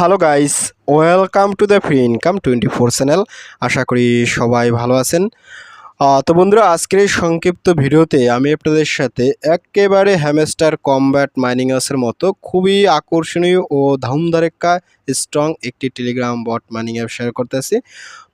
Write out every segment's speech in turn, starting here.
Hello guys welcome to the free income twenty four channel আশা করি সবাই ভালো আছেন। তো বন্ধুরা, আজকের এই সংক্ষিপ্ত ভিডিওতে আমি আপনাদের সাথে একেবারে হ্যামেস্টার কমব্যাট মাইনিং এর মতো খুবই আকর্ষণীয় ও ধামধারেক্কা স্ট্রং একটি telegram bot mining app share করতেছি।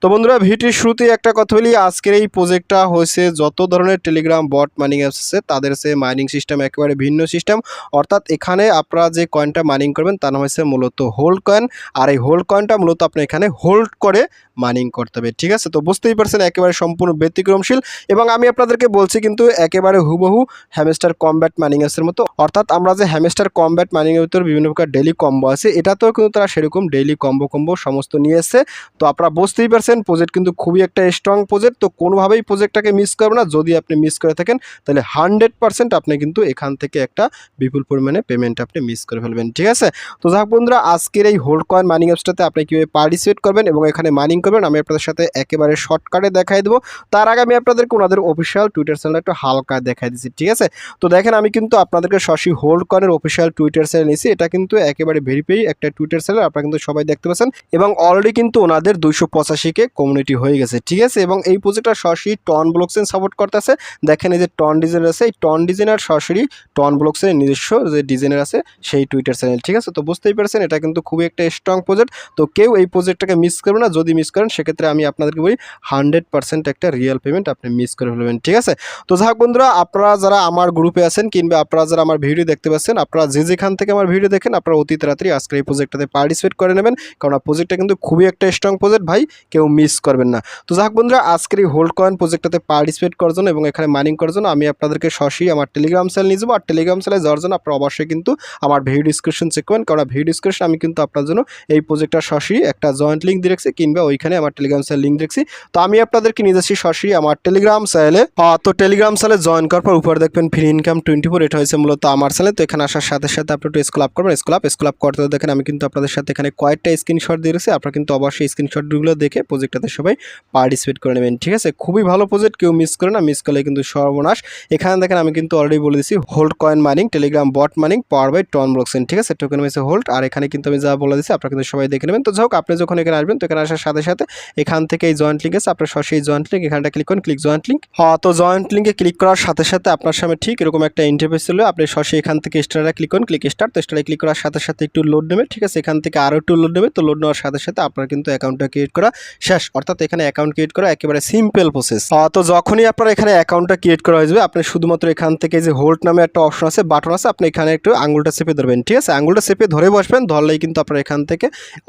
তো বন্ধুরা ভিডিওর শুরুতে একটা কথা বলি, আজকের এই প্রজেক্টটা হয়েছে যত ধরনের টেলিগ্রাম বট মাইনিং অ্যাপস আছে, তাদের সে মাইনিং সিস্টেম একেবারে ভিন্ন সিস্টেম অর্থাৎ এখানে আপনারা যে কয়েনটা মাইনিং করবেন, তার নাম হচ্ছে মূলত হোল্ড কয়েন আর এই হোল্ড কয়েনটা মূলত আপনি এখানে হোল্ড করে মাইনিং করতে হবে, ঠিক আছে? তো বুঝতেই পারছেন, একেবারে সম্পূর্ণ ব্যতিক্রমশীল। এবং আমি আপনাদেরকে বলছি কিন্তু, একেবারে হুবহু হ্যামেস্টার কমব্যাট মাইনিং অ্যাপসের মতো। অর্থাৎ আমরা যে হ্যামেস্টার কমব্যাট মাইনিং ভিতর বিভিন্ন প্রকার ডেলি কম্বো আছে, এটাতেও কিন্তু তারা সেরকম ডেইলি কম্বো কম্বো সমস্ত নিয়ে এসছে তো আপনারা বুঝতেই পারছেন প্রজেক্ট কিন্তু খুবই একটা স্ট্রং প্রজেক্ট তো কোনোভাবেই প্রজেক্টটাকে মিস করবে না। যদি আপনি মিস করে থাকেন, তাহলে হান্ড্রেড পার্সেন্ট আপনি কিন্তু এখান থেকে একটা বিপুল পরিমাণে পেমেন্ট আপনি মিস করে ফেলবেন, ঠিক আছে? তো যাক বন্ধুরা, আজকের এই হোল্ড কয়েন মাইনিং অ্যাপসটাতে আপনি কীভাবে পার্টিসিপেট করবেন এবং এখানে মাইনিং করবেন, আমি আপনাদের সাথে একেবারে শর্টকাটে দেখাই দেবো। তার আগে আমি আপনাদেরকে ওনাদের অফিসিয়াল টুইটার চ্যানেল একটু হালকা দেখাই দিচ্ছি ঠিক আছে? তো দেখেন, আমি কিন্তু আপনাদেরকে শশী হোল্ড কয়েনের অফিসিয়াল টুইটার চ্যানেল নিয়েছি। এটা কিন্তু একেবারে ভেরিফাই একটা টুইটার চ্যানেল আপনারা কিন্তু সবাই দেখতে পাচ্ছেন। এবং অলরেডি কিন্তু ওনাদের দুইশো পঁচাশিকে কমিউনিটি হয়ে গেছে, ঠিক আছে? এবং এই প্রজেক্টটা সরাসরি টন ব্লকসেন সাপোর্ট করতেছে। দেখেন এই যে টন ডিজাইনার আছে, এই টন ডিজাইনার সরাসরি টন ব্লকসের নিজস্ব যে ডিজাইনার আছে, সেই টুইটার চ্যানেল ঠিক আছে? তো বুঝতেই পারছেন, এটা কিন্তু খুবই একটা স্ট্রং প্রজেক্ট তো কেউ এই প্রজেক্টটাকে মিস করবে না। যদি মিস করেন, সেক্ষেত্রে আমি আপনাদেরকে বলি হান্ড্রেড পার্সেন্ট একটা রিয়েল পেমেন্ট আপনি মিস করে ফেলবেন, ঠিক আছে? তো যাক বন্ধুরা, আপনারা যারা আমার গ্রুপে আছেন কিংবা আপনারা যারা আমার ভিডিও দেখতে পাচ্ছেন, আপনারা যে যেখান থেকে আমার ভিডিও দেখেন, আপনারা অতি তাড়াতাড়ি আজকের এই প্রজেক্টটাতে পার্টিসিপেট করে নেবেন, কারণ প্রজেক্টটা কিন্তু খুবই একটা স্ট্রং প্রজেক্ট ভাই, কেউ মিস করবেন না। তো যাক বন্ধুরা, আজকের এই হোল্ড কয়েন প্রজেক্টটাতে পার্টিসিপেট করার জন্য এবং এখানে মাইনিং করার জন্য আমি আপনাদেরকে সরাসরি আমার টেলিগ্রাম চ্যানেল নিয়ে যাব। আর টেলিগ্রাম চ্যানেলে যাওয়ার জন্য আপনারা অবশ্যই কিন্তু আমার ভিডিও ডিসক্রিপশন চেক করবেন, কারণ ভিডিও ডিসক্রিপশন আমি কিন্তু আপনার জন্য এই প্রজেক্টটা সরাসরি একটা জয়েন্ট লিঙ্ক দিয়ে রাখছি, কিংবা ওইখানে আমার টেলিগ্রাম চ্যানেল লিঙ্ক দেখছি তো আমি আপনাদেরকে নিয়ে যাচ্ছি সরাসরি আমার টেলিগ্রাম চ্যানেলে তো টেলিগ্রাম চ্যানেলে জয়েন করার পর উপরে দেখবেন ফ্রি ইনকাম টোয়েন্টি ফোর এটা হয়েছে মূলত আমার চ্যানেল তো এখানে আসার সাথে সাথে আপনি একটু স্কুল আপ করবেন স্কুল আপ স্কুল আপ করতে দেখেন আমি কিন্তু আপনাদের সাথে এখানে কয়েকটা স্ক্রিনশট দিয়ে রেখেছি আপনারা কিন্তু অবশ্যই স্ক্রিনশটগুলো দেখে প্রজেক্টটাতে সবাই পার্টিসিপেট করে নেবেন, ঠিক আছে? খুবই ভালো প্রজেক্ট কেউ মিস করে না মিস করলে কিন্তু সর্বনাশ। এখানে দেখেন আমি কিন্তু অলরেডি বলে দিচ্ছি hold coin mining telegram bot mining power by Ton ব্লকসেন ঠিক আছে? টোকেন হয়েছে হোল্ড আর এখানে কিন্তু আমি যা বলে দিচ্ছি আপনারা কিন্তু সবাই দেখে নেবেন। তো যাই হোক, আপনি যখন এখানে আসবেন, তো এখানে আসার সাথে সাথে এখান থেকে এই জয়েন্ট লিঙ্ক আছে, আপনার সরাসরি জয়েন্ট লিঙ্ক এখানটা ক্লিক করুন ক্লিক জয়েন্ট লিঙ্ক হ্যাঁ তো জয়েন্ট লিঙ্কে ক্লিক করার সাথে সাথে আপনার সামনে ঠিক এরকম একটা ইন্টারফেস ছিল আপনি সরাসরি এখান থেকে স্টারে ক্লিক করুন ক্লিক স্টার্ট তো স্টারে ক্লিক করার সাথে সাথে একটু লোড নেবে ঠিক আছে? এখান থেকে আরও একটু লোড নেবে। তো লোড নেওয়ার সাথে সাথে আপনার কিন্তু অ্যাকাউন্টটা ক্রিয়েট করা শেষ। অর্থাৎ এখানে অ্যাকাউন্ট ক্রিয়েট করা একেবারে সিম্পল প্রসেস তো যখনই আপনার এখানে অ্যাকাউন্টটা ক্রিয়েট করা হয়ে যাবে, আপনি শুধুমাত্র এখান থেকে যে হোল্ড নামে একটা অপশন আছে বাটন আছে, আপনি এখানে একটু আঙুলটা চেপে ধরবেন, ঠিক আছে? আঙুলটা চেপে ধরে বসবেন, ধরলেই কিন্তু আপনার এখান থেকে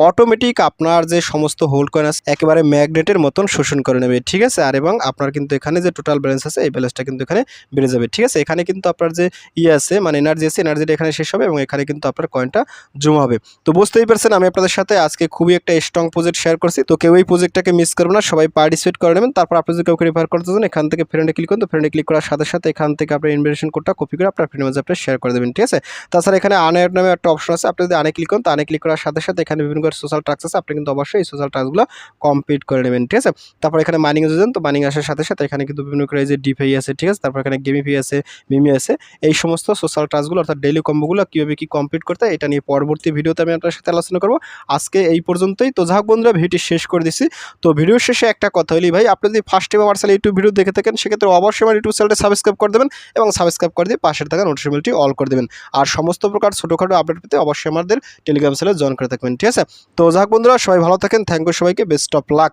অটোমেটিক আপনার যে সমস্ত হোল্ড কয়েন আছে, একেবারে ম্যাগনেটের মতন শোষণ করে নেবে, ঠিক আছে? আর এবং আপনার কিন্তু এখানে যে টোটাল ব্যালেন্স আছে, এই ব্যালেন্সটা কিন্তু এখানে বেড়ে যাবে, ঠিক আছে? এখানে কিন্তু আপনার যে ইয়ে আছে মানে এনার্জি আছে এনার্জিটা এখানে শেষ হবে এবং এখানে কিন্তু আপনার কয়েনটা জমা হবে। তো বুঝতেই আমি আপনাদের সাথে আজকে খুবই একটা স্ট্রং প্রজেক্ট শেয়ার করছি। তো কেউ এই প্রজেক্টটাকে মিস করবে না, সবাই পার্টিসিপেট করে নেবেন। তারপর আপনি যদি কাউকে রেফার করতে চান, এখান থেকে ফ্রেন্ডে ক্লিক করুন। তো ফ্রেন্ডে ক্লিক করার সাথে সাথে এখান থেকে আপনার ইনভিটেশন কোডটা কপি করে আপনার ফ্রেন্ডের আপনি শেয়ার করে দেবেন, ঠিক আছে? তাছাড়া এখানে আনের নামে একটা অপশন আছে, আপনি যদি আনে ক্লিক করুন, তো আনে ক্লিক করার সাথে সাথে এখানে বিভিন্ন সোশ্যাল ট্রাক্স আছে, আপনি কিন্তু অবশ্যই এই সোশ্যাল ট্রাক্সগুলো কমপ্লিট করে নেবেন, ঠিক আছে? তারপর এখানে মাইনিং যান, তো মাইনিং আসার সাথে সাথে এখানে কিন্তু বিভিন্ন করে যে ডিফাই আছে, ঠিক আছে? তারপর এখানে গেমিফি আছে মিমি আছে, এই সমস্ত সোশ্যাল টাস্কগুলো অর্থাৎ ডেইলি কম্বোগুলো কীভাবে কী কমপ্লিট করতে এটা নিয়ে পরবর্তী ভিডিওতে আমি আপনার সাথে আলোচনা করব। আজকে এই পর্যন্তই। তো যাক বন্ধুরা, ভিডিওটি শেষ করে দিছি। তো ভিডিওর শেষে একটা কথা হলি ভাই, আপনি যদি ফার্স্ট টাইম আমার ইউটিউব ভিডিও দেখে থাকেন, সেক্ষেত্রে অবশ্যই আমার ইউটিউব চ্যানেলটি সাবস্ক্রাইব করে দেবেন এবং সাবস্ক্রাইব করে দিয়ে পাশের থাকা নোটিফিকেশনটি অল করে দেবেন। আর সমস্ত প্রকার ছোটোখাটো আপডেট পেতে অবশ্যই আমাদের টেলিগ্রাম চ্যানেল জয়েন করে থাকবেন, ঠিক আছে? তো যাক বন্ধুরা, সবাই ভালো থাকেন। থ্যাংক ইউ সবাইকে। Best of luck